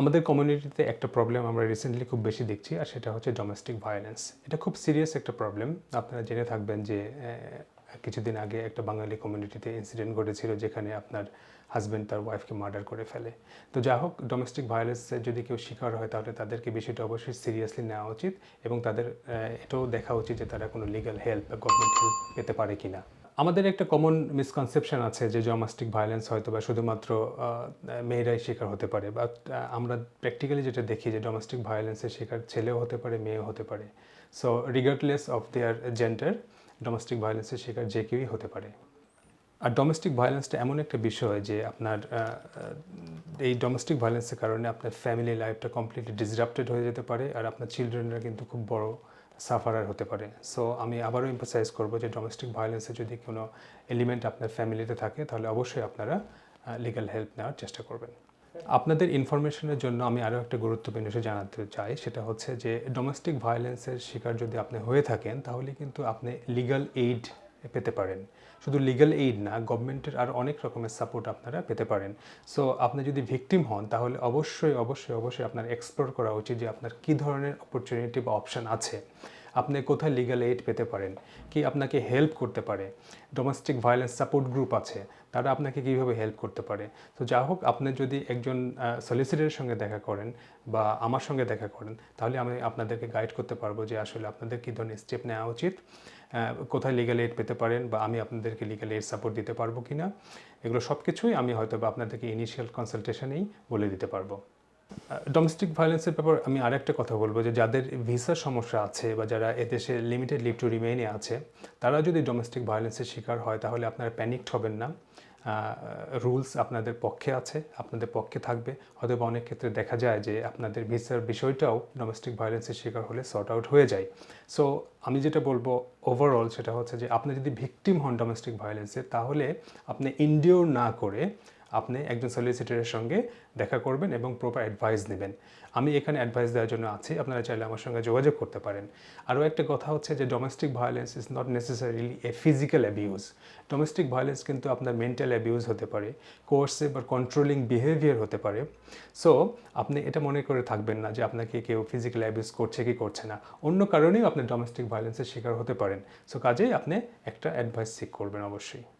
আমাদের কমিউনিটিতে একটা প্রবলেম আমরা রিসেন্টলি খুব বেশি দেখছি, আর সেটা হচ্ছে ডোমেস্টিক ভায়োলেন্স এটা খুব সিরিয়াস একটা প্রবলেম আপনারা জেনে থাকবেন যে কিছুদিন আগে একটা বাঙালি কমিউনিটিতে ইনসিডেন্ট ঘটেছিল যেখানে আপনার হাজব্যান্ড তার ওয়াইফকে মার্ডার করে ফেলে। তো যা হোক ডোমেস্টিক ভায়োলেন্সের যদি কেউ শিকার হয়, তাহলে তাদেরকে বিষয়টা অবশ্যই সিরিয়াসলি নেওয়া উচিত এবং তাদের এটাও দেখা উচিত যে তারা কোনো লিগাল হেল্প বা গভর্নমেন্ট হেল্প পেতে পারে কিনা। আমাদের একটা কমন মিসকনসেপশন আছে যে ডোমেস্টিক ভায়োলেন্স হয়তো বা শুধুমাত্র মেয়েরাই শিকার হতে পারে বা আমরা প্র্যাকটিক্যালি যেটা দেখি যে ডোমেস্টিক ভায়োলেন্সের শিকার ছেলেও হতে পারে, মেয়েও হতে পারে। So regardless of their gender domestic ভায়োলেন্সের শিকার যে কেউই হতে পারে। আর ডোমেস্টিক ভায়োলেন্সটা এমন একটা বিষয় যে আপনার এই ডোমেস্টিক ভায়োলেন্সের কারণে আপনার ফ্যামিলি লাইফটা কমপ্লিটলি ডিসরাপ্টেড হয়ে যেতে পারে, আর আপনার চিলড্রেনরা কিন্তু খুব বড় সাফারার হতে পারে। সো আমি আবারও এম্পাসাইজ করব যে ডোমেস্টিক ভায়োলেন্সে যদি কোনো এলিমেন্ট আপনার ফ্যামিলিতে থাকে, তাহলে অবশ্যই আপনারা লিগাল হেল্প নেওয়ার চেষ্টা করবেন। আপনাদের ইনফরমেশনের জন্য আমি আরও একটা গুরুত্বপূর্ণ বিষয় জানাতে চাই, সেটা হচ্ছে যে ডোমেস্টিক ভায়োলেন্সের শিকার যদি আপনি হয়ে থাকেন, তাহলে কিন্তু আপনি লিগাল এইড পেতে পারেন। শুধু লিগ্যাল এইড না গভর্নমেন্টের আর অনেক রকমের সাপোর্ট আপনারা পেতে পারেন। সো আপনি যদি ভিকটিম হন, তাহলে অবশ্যই অবশ্যই অবশ্যই আপনার এক্সপ্লোর করা উচিত যে আপনার কী ধরনের অপরচুনিটি বা অপশান আছে। আপনি কোথায় লিগ্যাল এইড পেতে পারেন? কি আপনাকে হেল্প করতে পারে? ডোমেস্টিক ভায়োলেন্স সাপোর্ট গ্রুপ আছে, তারা আপনাকে কীভাবে হেল্প করতে পারে? তো যা হোক, আপনি যদি একজন সলিসিটারের সঙ্গে দেখা করেন বা আমার সঙ্গে দেখা করেন, তাহলে আমি আপনাদেরকে গাইড করতে পারব যে আসলে আপনাদের কী ধরনের স্টেপ নেওয়া উচিত কোথায় লিগ্যাল এইড পেতে পারেন বা আমি আপনাদেরকে লিগ্যাল এইড সাপোর্ট দিতে পারব কি না এগুলো সব কিছুই আমি হয়তো বা আপনাদেরকে ইনিশিয়াল কনসালটেশনেই বলে দিতে পারব। ডোমেস্টিক ভায়োলেন্সের ব্যাপার আমি আরেকটা কথা বলব যে যাদের ভিসার সমস্যা আছে বা যারা এদেশে লিমিটেড লিভ টু রিমেইনে আছে, তারা যদি ডোমেস্টিক ভায়োলেন্সের শিকার হয় তাহলে আপনারা প্যানিকড হবেন না। রুলস আপনাদের পক্ষে আছে, আপনাদের পক্ষে থাকবে। হয়তো অনেক ক্ষেত্রে দেখা যায় যে আপনাদের ভিসার বিষয়টাও ডোমেস্টিক ভায়োলেন্সের শিকার হলে সর্ট আউট হয়ে যায়। সো আমি যেটা বলব ওভারঅল সেটা হচ্ছে যে আপনি যদি ভিকটিম হন ডোমেস্টিক ভায়োলেন্সের তাহলে আপনি ইনডিওর না করে আপনি একজন সলিসিটারের সঙ্গে দেখা করবেন এবং প্রপার অ্যাডভাইস নেবেন। আমি এখানে অ্যাডভাইস দেওয়ার জন্য আছি, আপনারা চাইলে আমার সঙ্গে যোগাযোগ করতে পারেন। আরও একটা কথা হচ্ছে যে domestic violence is not necessarily a physical abuse domestic violence কিন্তু আপনার মেন্টাল অ্যাবিউজ হতে পারে কোর্সে বা কন্ট্রোলিং বিহেভিয়ার হতে পারে। সো আপনি এটা মনে করে থাকবেন না যে, আপনাকে কেউ ফিজিক্যাল অ্যাবিউজ করছে কি করছে না। অন্য কারণেও আপনি ডোমেস্টিক ভায়োলেন্সের শিকার হতে পারেন। সো কাজেই আপনি একটা অ্যাডভাইস সিক করবেন অবশ্যই।